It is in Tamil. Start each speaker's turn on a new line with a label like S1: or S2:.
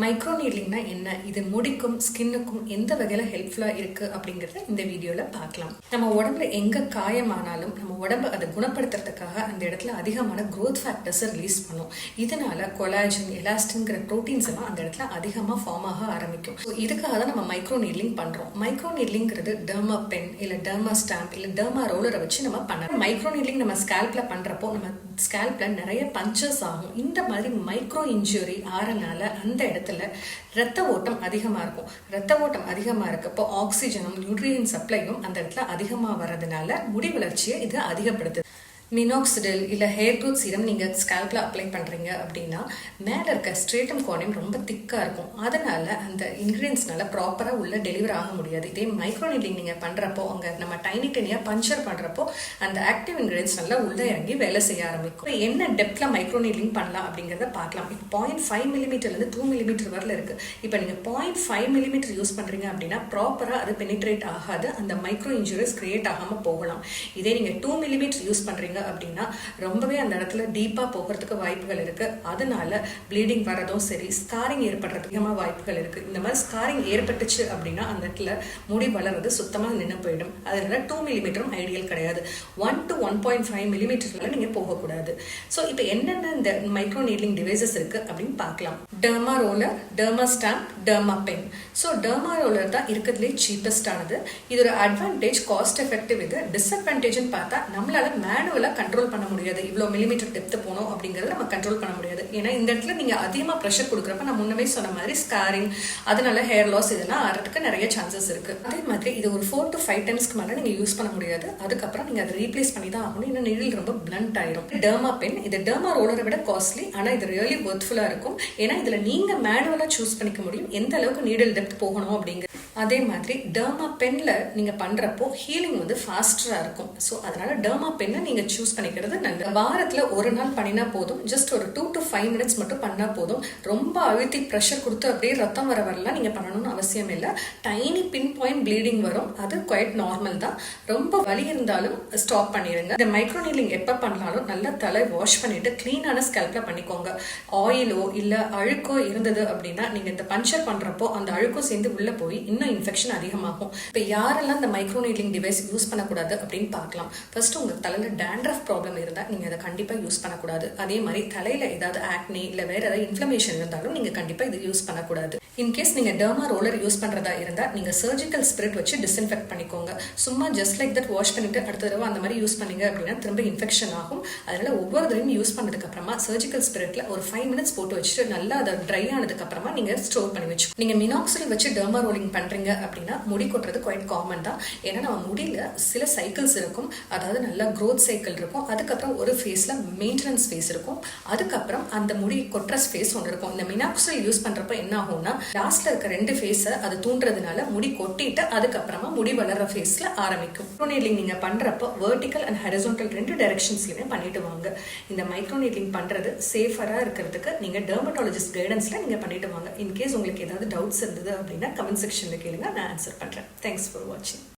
S1: மைக்ரோ நீட்லிங்னா என்ன? இது முடிக்கும் ஸ்கின்னுக்கும் எந்த வகையில் ஹெல்ப்ஃபுல்லாக இருக்குது அப்படிங்கிறத இந்த வீடியோவில் பார்க்கலாம். நம்ம உடம்புல எங்கே காயமானாலும் நம்ம உடம்பு அதை குணப்படுத்துறதுக்காக அந்த இடத்துல அதிகமான க்ரோத் ஃபேக்டர்ஸை ரிலீஸ் பண்ணும். இதனால கொலாஜன் எலாஸ்டின்கிற ப்ரோட்டீன்ஸ் எல்லாம் அந்த இடத்துல அதிகமாக ஃபார்ம் ஆக ஆரம்பிக்கும். ஸோ இதுக்காக தான் நம்ம மைக்ரோ நீட்லிங் பண்ணுறோம் மைக்ரோ நீட்லிங்கிறது டெர்மா பென் இல்லை டெர்மா ஸ்டாம்ப் இல்லை டெர்மா ரோலரை வச்சு நம்ம பண்ணலாம். மைக்ரோ நீட்லிங் நம்ம ஸ்கேல்ப்ல பண்ணுறப்போ நம்ம ஸ்கேல்ப்ல நிறைய பஞ்சஸ் ஆகும். இந்த மாதிரி மைக்ரோ இன்ஜுரி ஆறனால அந்த இடத்துல ரத்த ஓட்டம் அதிகமாக இருக்கும். ரத்த ஓட்டம் அதிகமாக இருக்கப்போ ஆக்சிஜனும் நியூட்ரியன் சப்ளையும் அந்த இடத்துல அதிகமாக வர்றதுனால முடி வளர்ச்சியை இது அதிகப்படுத்துது. மினாக்சிடில் இல்லை ஹேர் க்ரோத் சீரம் நீங்கள் ஸ்கேல்பில் அப்ளை பண்ணுறீங்க அப்படின்னா மேலே இருக்க ஸ்ட்ரேட்டம் கோனையும் ரொம்ப திக்காக இருக்கும். அதனால் அந்த இன்க்ரீடியன்ஸ்னால ப்ராப்பராக உள்ள டெலிவர் ஆக முடியாது. இதே மைக்ரோ நீங்கள் பண்ணுறப்போ அங்கே நம்ம டைனி டெனியாக பஞ்சர் பண்ணுறப்போ அந்த ஆக்டிவ் இன்க்ரீடியன்ஸ் நல்லா உள்ளே இறங்கி வேலை செய்ய ஆரம்பிக்கும். என்ன டெப்த்தில் மைக்ரோ நீட்லிங் பண்ணலாம் அப்படிங்கிறத பார்க்கலாம். இப்போ பாயிண்ட் ஃபைவ் மில்லிமீட்டர்லேருந்து டூ மில்லிமீட்டர் வரல இருக்குது இப்போ நீங்கள் பாயிண்ட் ஃபைவ் மில்லிமீட்டர் யூஸ் பண்ணுறீங்க அப்படின்னா ப்ராப்பராக அது பெனிட்ரேட் ஆகாது. அந்த மைக்ரோ இன்ஜுரிஸ் கிரியேட் ஆகாமல் போகலாம். இதே நீங்கள் டூ மில்லிமீட்டர் யூஸ் பண்ணுறீங்க அப்படின்னா ரொம்பவே அந்த இடத்துல டீப்பாக போகிறதுக்கு வாய்ப்புகள் இருக்குது அதனால ப்ளீடிங் வரதும் சரி ஸ்காரிங் ஏற்படுறதுக்கு அதிகமாக வாய்ப்புகள் இருக்குது இந்த மாதிரி ஸ்காரிங் ஏற்பட்டுச்சு அப்படின்னா அந்த இடத்துல முடி வளர்றது சுத்தமாக நின்று போயிடும். அதனால டூ மில்லிமீட்டரும் ஐடியல் கிடையாது. One to one point five மில்லிமீட்டர்ல நீங்கள் போகக்கூடாது. ஸோ இப்போ என்னென்ன இந்த மைக்ரோ நீட்லிங் டிவைசஸ் இருக்குது அப்படின்னு பார்க்கலாம். Derma roller derma stamp derma pen so derma roller தான் இருக்கிறதுலே சீப்பஸ்ட் ஆனது. இதோட அட்வான்டேஜ் காஸ்ட் எஃபெக்டிவ் இது டிஸ்அட்வான்டேஜ்னு பார்த்தா நம்மளால மேனுவலாக கண்ட்ரோல் பண்ண முடியாது. இவ்வளோ மில்லிமீட்டர் டெப்த்து போகணும் அப்படிங்கிறத நம்ம கண்ட்ரோல் பண்ண முடியாது. ஏன்னா இந்த இடத்துல நீங்கள் அதிகமாக ப்ரெஷர் கொடுக்குறப்ப நான் முன்னமே சொன்ன மாதிரி ஸ்காரிங் அதனால ஹேர் லாஸ் இதெல்லாம் ஆறதுக்கு நிறைய சான்சஸ் இருக்குது அதே மாதிரி இது ஒரு ஃபோர் டு ஃபைவ் டைம்ஸ்க்கு மேலே நீங்கள் யூஸ் பண்ண முடியாது. அதுக்கப்புறம் நீங்கள் அதை ரீப்ளேஸ் பண்ணி தான் ஆகணும். இன்னும் நிழல் ரொம்ப பிளண்ட் ஆயிரும். டெர்மா பென் இது டெர்மா ரோலரை விட காஸ்ட்லி ஆனால் இது ரியலி ஒர்த்ஃபுல்லாக இருக்கும். ஏன்னா இதில் நீங்கள் மேனுவலாக சூஸ் பண்ணிக்க முடியும். எந்த அளவுக்கு நீடல் டெப்த் போகணும் அப்படிங்கிறது. அதே மாதிரி டெர்மா பென்னில் நீங்கள் பண்ணுறப்போ ஹீலிங் வந்து ஃபாஸ்டராக இருக்கும். ஸோ அதனால் டெர்மா பென்னை நீங்கள் சூஸ் பண்ணிக்கிறது நல்லது. வாரத்தில் ஒரு நாள் பண்ணினா போதும். ஜஸ்ட் ஒரு டூ டு ஃபைவ் மினிட்ஸ் மட்டும் பண்ணால் போதும். ரொம்ப அழுத்தி ப்ரெஷர் கொடுத்து அப்படியே ரத்தம் வர வரலாம் நீங்கள் பண்ணணும்னு அவசியம் இல்லை. டைனி பின் பாயிண்ட் ப்ளீடிங் வரும். அது குவைட் நார்மல் தான். ரொம்ப வலி இருந்தாலும் ஸ்டாப் பண்ணிடுங்க இந்த மைக்ரோ நீலிங் எப்போ பண்ணாலும் நல்லா தலை வாஷ் பண்ணிட்டு க்ளீனான ஸ்கேல்பில் பண்ணிக்கோங்க. ஆயிலோ இல்லை அழுக்கோ இருந்தது அப்படின்னா நீங்கள் இந்த பஞ்சர் பண்ணுறப்போ அந்த அழுக்கும் சேர்ந்து உள்ளே போய் இன்னும் இன்ஃபெக்ஷன் அதிகமாகும். இப்போ யாரெல்லாம் இந்த மைக்ரோ டிவைஸ் யூஸ் பண்ணக்கூடாது அப்படின்னு பார்க்கலாம். ஃபர்ஸ்ட் உங்கள் தலையில் டேண்ட்ரஃப் ப்ராப்ளம் இருந்தால் நீங்க அதை கண்டிப்பா யூஸ் பண்ணக்கூடாது. அதே மாதிரி தலையில ஏதாவது ஆக்னி இல்லை வேற ஏதாவது இன்ஃப்ளமேஷன் இருந்தாலும் நீங்க கண்டிப்பா இது யூஸ் பண்ணக்கூடாது. இன்கேஸ் நீங்கள் டெர்மா ரோலர் யூஸ் பண்ணுறதா இருந்தால் நீங்கள் சர்ஜிக்கல் ஸ்பிரிட் வச்சு டிஸ்இன்ஃபெக்ட் பண்ணிக்கோங்க. சும்மா ஜஸ்ட் லைக் தட் வாஷ் பண்ணிட்டு அடுத்த தடவை அந்த மாதிரி யூஸ் பண்ணீங்க அப்படின்னா திரும்ப இன்ஃபெக்ஷன் ஆகும். அதனால் ஒவ்வொரு தடவையும் யூஸ் பண்ணதுக்கப்புறமா சர்ஜிக்கல் ஸ்பிரிட்ல ஒரு ஃபைவ் மினிட்ஸ் போட்டு வச்சுட்டு நல்லா அதை ட்ரை ஆனதுக்கப்புறமா நீங்கள் ஸ்டோர் பண்ணி வச்சு நீங்கள் மினாக்சில் வச்சு டெர்மா ரோலிங் பண்ணுறீங்க அப்படின்னா முடி கொட்டுறது குவைட் காமன் தான். ஏன்னா நம்ம முடியில் சில சைக்கிள்ஸ் இருக்கும். அதாவது நல்லா க்ரோத் சைக்கிள் இருக்கும். அதுக்கப்புறம் ஒரு ஃபேஸில் மெயின்டெனன்ஸ் ஃபேஸ் இருக்கும். அதுக்கப்புறம் அந்த முடி கொட்டுற ஃபேஸ் ஒன்று இருக்கும். இந்த மினாக்சில் யூஸ் பண்ணுறப்போ என்ன ஆகும்னா லாஸ்ட்ல இருக்க ரெண்டு ஃபேஸை அது தூண்டுறதுனால முடி கொட்டிட்டு அதுக்கப்புறமா முடி வளர்ற ஃபேஸ்ல ஆரம்பிக்கும். மைக்ரோநீலிங் நீங்க பண்றப்போ வெர்டிக்கல் அண்ட் ஹரிசோண்டல் ரெண்டு டைரக்ஷன்ஸ்லயுமே பண்ணிட்டு வாங்க. இந்த மைக்ரோநீலிங் பண்றது சேஃபரா இருக்கிறதுக்கு நீங்க டெர்மட்டாலஜிஸ்ட் கைடன்ஸ்ல நீங்க பண்ணிட்டு வாங்க. இன்கேஸ் உங்களுக்கு ஏதாவது டவுட்ஸ் இருந்தது அப்படின்னா கமெண்ட் செக்ஷன்ல கேளுங்க நான் ஆன்சர் பண்றேன். தேங்க்ஸ் ஃபார் வாட்சிங்